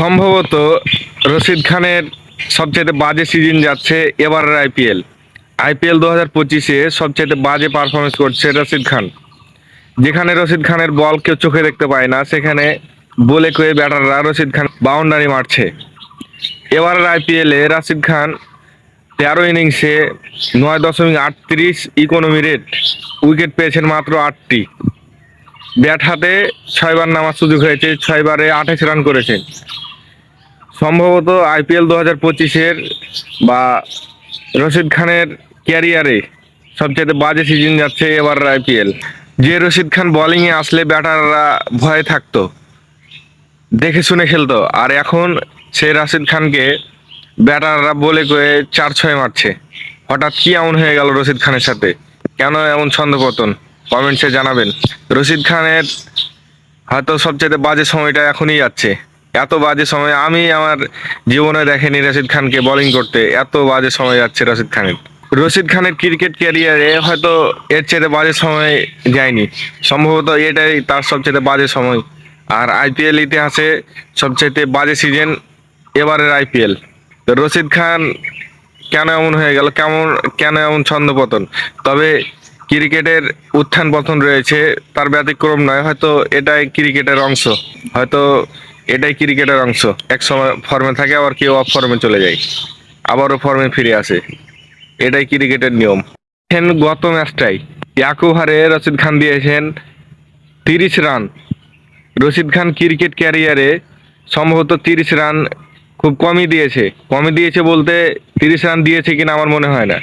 সম্ভবত রশিদ খানের সবচেয়ে বাজে সিজন যাচ্ছে এবারের আইপিএল আইপিএল দু হাজার পঁচিশে সবচেয়ে বাজে পারফরমেন্স করছে রশিদ খান। যেখানে রশিদ খানের বল কেউ চোখে দেখতে পায় না, সেখানে বলে কয়ে ব্যাটাররা রশিদ খান বাউন্ডারি মারছে। এবারের আইপিএলে রাশিদ খান তেরো ইনিংসে নয় দশমিক আটত্রিশ ইকোনমি রেট উইকেট পেয়েছেন মাত্র আটটি। ব্যাট হাতে ছয়বার নামার সুযোগ হয়েছে, ছয়বারে আঠাশ রান করেছেন। সম্ভবত আইপিএল দু হাজার পঁচিশের বা রশিদ খানের ক্যারিয়ারে সবচেয়ে বাজে সিজন যাচ্ছে এবার আইপিএল। যে রশিদ খান বোলিংয়ে আসলে ব্যাটাররা ভয়ে থাকতো, দেখে শুনে খেলতো। আর এখন সেই রাশিদ খানকে ব্যাটাররা বলে কয়ে চার ছয় মারছে। হঠাৎ কি এমন হয়ে গেল রশিদ খানের সাথে? কেন এমন ছন্দপতন? কমেন্টসে জানাবেন। রশিদ খানের হয়তো সবচেয়ে বাজে সময়টা এখনই যাচ্ছে। এত বাজে সময় আমি আমার জীবনে দেখেনি রশিদ খানকে বোলিং করতে। এত বাজে সময় যাচ্ছে রশিদ খানের। রশিদ খানের ক্রিকেট ক্যারিয়ারে হয়তো এর চেয়ে বাজে সময় যায়নি। সম্ভবত এটাই তার সবচেয়ে বাজে সময়। আর আইপিএল ইতিহাসে সবচেয়ে বাজে সিজন এবারের আইপিএল তো রশিদ খান কেন এমন হয়ে গেল? কেমন, কেন এমন ছন্দপতন? তবে ক্রিকেটের উত্থান পতন রয়েছে, তার ব্যতিক্রম নয়। হয়তো এটাই ক্রিকেটের অংশ। হয়তো এটাই ক্রিকেটের অংশ। এক সময় ফর্মে থাকে, আবার কেউ অফ ফর্মে চলে যায়। আবারও ফর্মে ফিরে আসে। এটাই ক্রিকেটের নিয়ম। দেখেন গত ম্যাচটাই এক ওভারে রশিদ খান দিয়েছেন তিরিশ রান। রশিদ খান ক্রিকেট ক্যারিয়ারে সম্ভবত তিরিশ রান খুব কমই দিয়েছে। কমই দিয়েছে বলতে তিরিশ রান দিয়েছে কিনা আমার মনে হয় না।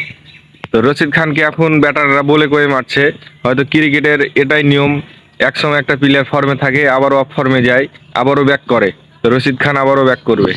তো রশিদ খানকে এখন ব্যাটাররা বলে কয়ে মারছে। হয়তো ক্রিকেটের এটাই নিয়ম। একসময় একটা প্লেয়ার ফর্মে থাকে, আবারও অফ ফর্মে যায়, আবারও ব্যাক করে। তো রশিদ খান আবারও ব্যাক করবে।